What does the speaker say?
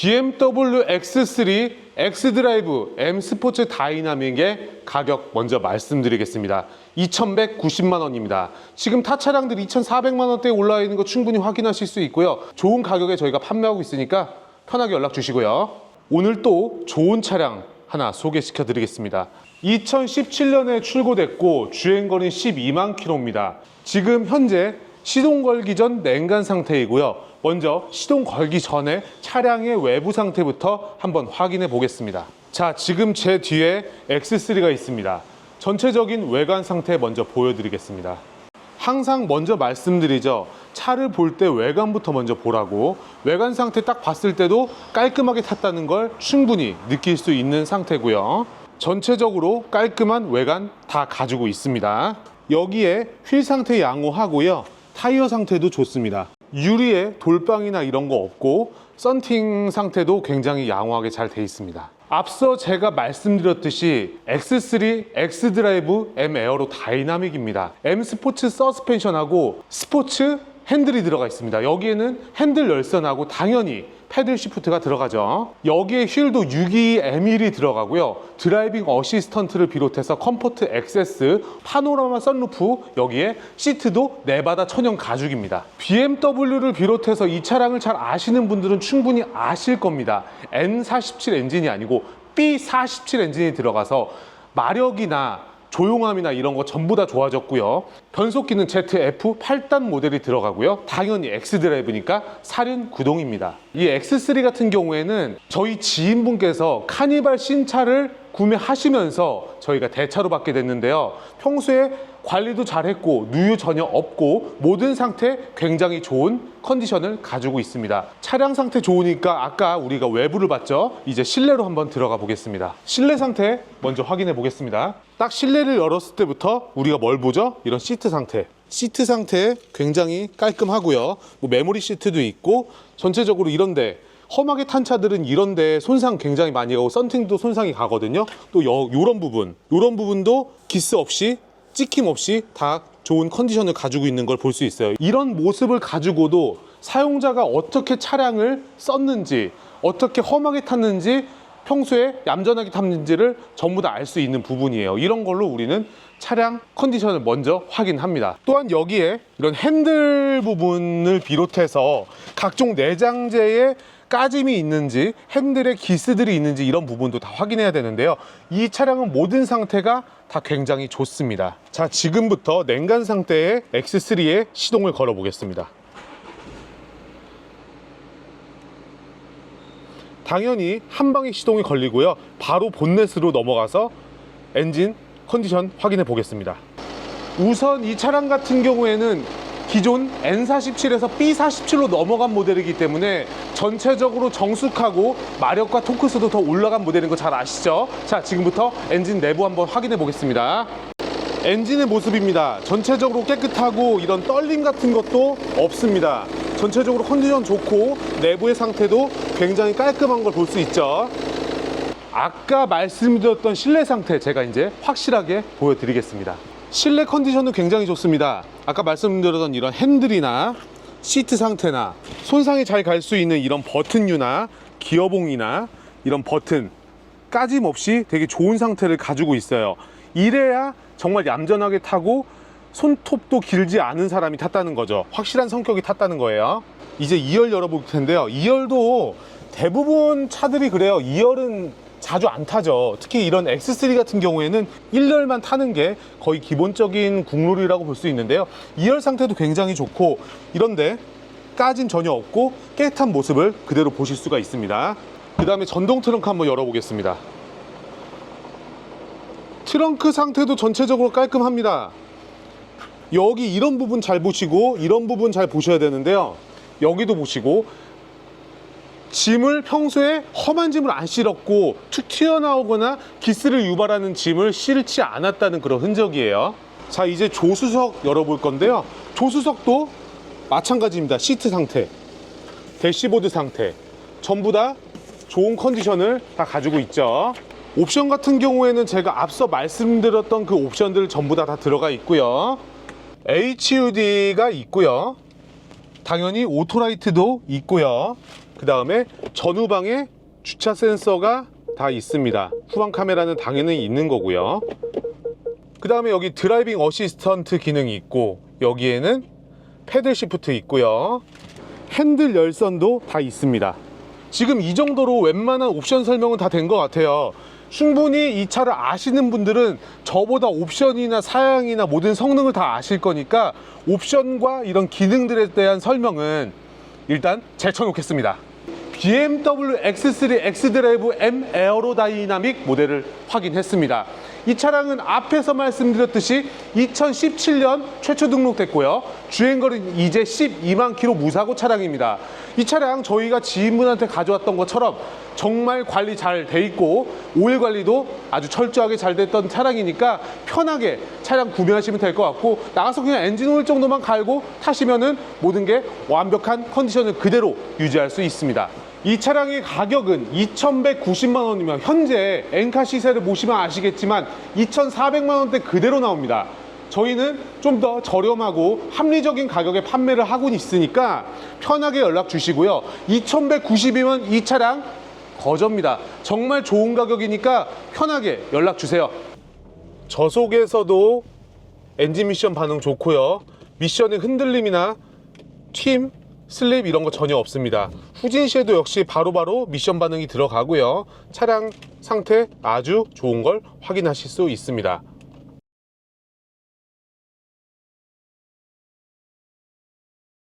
BMW X3 X드라이브 M 스포츠 다이나믹의 가격 먼저 말씀드리겠습니다. 2,190만 원입니다. 지금 타 차량들이 2,400만 원대에 올라 있는 거 충분히 확인하실 수 있고요. 좋은 가격에 저희가 판매하고 있으니까 편하게 연락 주시고요. 오늘 또 좋은 차량 하나 소개시켜 드리겠습니다. 2017년에 출고됐고 주행거리 12만 킬로입니다. 지금 현재 시동 걸기 전 냉간 상태이고요. 먼저 시동 걸기 전에 차량의 외부 상태부터 한번 확인해 보겠습니다. 자, 지금 제 뒤에 X3가 있습니다. 전체적인 외관 상태 먼저 보여드리겠습니다. 항상 먼저 말씀드리죠. 차를 볼 때 외관부터 먼저 보라고. 외관 상태 딱 봤을 때도 깔끔하게 탔다는 걸 충분히 느낄 수 있는 상태고요. 전체적으로 깔끔한 외관 다 가지고 있습니다. 여기에 휠 상태 양호하고요. 타이어 상태도 좋습니다. 유리에 돌방이나 이런 거 없고 썬팅 상태도 굉장히 양호하게 잘 돼 있습니다. 앞서 제가 말씀드렸듯이 X3 X드라이브 M 에어로 다이나믹입니다. M 스포츠 서스펜션하고 스포츠 핸들이 들어가 있습니다. 여기에는 핸들 열선하고 당연히 패들 시프트가 들어가죠. 여기에 휠도 62M1이 들어가고요. 드라이빙 어시스턴트를 비롯해서 컴포트 액세스, 파노라마 썬루프, 여기에 시트도 네바다 천연 가죽입니다. BMW를 비롯해서 이 차량을 잘 아시는 분들은 충분히 아실 겁니다. N47 엔진이 아니고 B47 엔진이 들어가서 마력이나 조용함이나 이런 거 전부 다 좋아졌고요. 변속기는 ZF 8단 모델이 들어가고요. 당연히 X드라이브니까 사륜 구동입니다. 이 X3 같은 경우에는 저희 지인분께서 카니발 신차를 구매하시면서 저희가 대차로 받게 됐는데요. 평소에 관리도 잘했고 누유 전혀 없고 모든 상태 굉장히 좋은 컨디션을 가지고 있습니다. 차량 상태 좋으니까 아까 우리가 외부를 봤죠. 이제 실내로 한번 들어가 보겠습니다. 실내 상태 먼저 확인해 보겠습니다. 딱 실내를 열었을 때부터 우리가 뭘 보죠? 이런 시트 상태. 시트 상태 굉장히 깔끔하고요. 뭐 메모리 시트도 있고 전체적으로 이런데 험하게 탄 차들은 이런데 손상 굉장히 많이 가고 썬팅도 손상이 가거든요. 또 요, 요런 부분, 요런 부분도 기스 없이 찍힘 없이 다 좋은 컨디션을 가지고 있는 걸 볼 수 있어요. 이런 모습을 가지고도 사용자가 어떻게 차량을 썼는지, 어떻게 험하게 탔는지, 평소에 얌전하게 탔는지를 전부 다 알 수 있는 부분이에요. 이런 걸로 우리는 차량 컨디션을 먼저 확인합니다. 또한 여기에 이런 핸들 부분을 비롯해서 각종 내장재의 까짐이 있는지 핸들에 기스들이 있는지 이런 부분도 다 확인해야 되는데요. 이 차량은 모든 상태가 다 굉장히 좋습니다. 자, 지금부터 냉간 상태의 X3에 시동을 걸어 보겠습니다. 당연히 한 방에 시동이 걸리고요. 바로 본넷으로 넘어가서 엔진 컨디션 확인해 보겠습니다. 우선 이 차량 같은 경우에는 기존 N47에서 B47로 넘어간 모델이기 때문에 전체적으로 정숙하고 마력과 토크수도 더 올라간 모델인 거 잘 아시죠? 자, 지금부터 엔진 내부 한번 확인해 보겠습니다. 엔진의 모습입니다. 전체적으로 깨끗하고 이런 떨림 같은 것도 없습니다. 전체적으로 컨디션 좋고 내부의 상태도 굉장히 깔끔한 걸 볼 수 있죠. 아까 말씀드렸던 실내 상태 제가 이제 확실하게 보여드리겠습니다. 실내 컨디션은 굉장히 좋습니다. 아까 말씀드렸던 이런 핸들이나 시트 상태나 손상이 잘 갈 수 있는 이런 버튼류나 기어봉이나 이런 버튼 까짐 없이 되게 좋은 상태를 가지고 있어요. 이래야 정말 얌전하게 타고 손톱도 길지 않은 사람이 탔다는 거죠. 확실한 성격이 탔다는 거예요. 이제 2열 열어볼 텐데요. 2열도 대부분 차들이 그래요. 2열은 자주 안 타죠. 특히 이런 X3 같은 경우에는 1열만 타는 게 거의 기본적인 국룰이라고 볼 수 있는데요. 2열 상태도 굉장히 좋고 이런데 까짐 전혀 없고 깨끗한 모습을 그대로 보실 수가 있습니다. 그 다음에 전동 트렁크 한번 열어보겠습니다. 트렁크 상태도 전체적으로 깔끔합니다. 여기 이런 부분 잘 보시고 이런 부분 잘 보셔야 되는데요. 여기도 보시고 짐을 평소에 험한 짐을 안 실었고 툭 튀어나오거나 기스를 유발하는 짐을 실지 않았다는 그런 흔적이에요. 자 이제 조수석 열어볼 건데요. 조수석도 마찬가지입니다. 시트 상태, 대시보드 상태 전부 다 좋은 컨디션을 다 가지고 있죠. 옵션 같은 경우에는 제가 앞서 말씀드렸던 그 옵션들 전부 다, 다 들어가 있고요. HUD가 있고요. 당연히 오토라이트도 있고요. 그 다음에 전후방에 주차 센서가 다 있습니다. 후방 카메라는 당연히 있는 거고요. 그 다음에 여기 드라이빙 어시스턴트 기능이 있고 여기에는 패들 시프트 있고요. 핸들 열선도 다 있습니다. 지금 이 정도로 웬만한 옵션 설명은 다 된 것 같아요. 충분히 이 차를 아시는 분들은 저보다 옵션이나 사양이나 모든 성능을 다 아실 거니까 옵션과 이런 기능들에 대한 설명은 일단 제쳐놓겠습니다. BMW X3 X드라이브 M 에어로다이나믹 모델을 확인했습니다. 이 차량은 앞에서 말씀드렸듯이 2017년 최초 등록됐고요. 주행거리는 이제 12만 킬로 무사고 차량입니다. 이 차량 저희가 지인분한테 가져왔던 것처럼 정말 관리 잘 돼 있고 오일 관리도 아주 철저하게 잘 됐던 차량이니까 편하게 차량 구매하시면 될 것 같고 나가서 그냥 엔진 오일 정도만 갈고 타시면은 모든 게 완벽한 컨디션을 그대로 유지할 수 있습니다. 이 차량의 가격은 2,190만 원이면 현재 엔카 시세를 보시면 아시겠지만 2,400만 원대 그대로 나옵니다. 저희는 좀 더 저렴하고 합리적인 가격에 판매를 하고 있으니까 편하게 연락 주시고요. 2,190이면 이 차량 거저입니다. 정말 좋은 가격이니까 편하게 연락 주세요. 저속에서도 엔진 미션 반응 좋고요. 미션의 흔들림이나 튀임, 슬립 이런 거 전혀 없습니다. 후진 시에도 역시 바로 바로 미션 반응이 들어가고요. 차량 상태 아주 좋은 걸 확인하실 수 있습니다.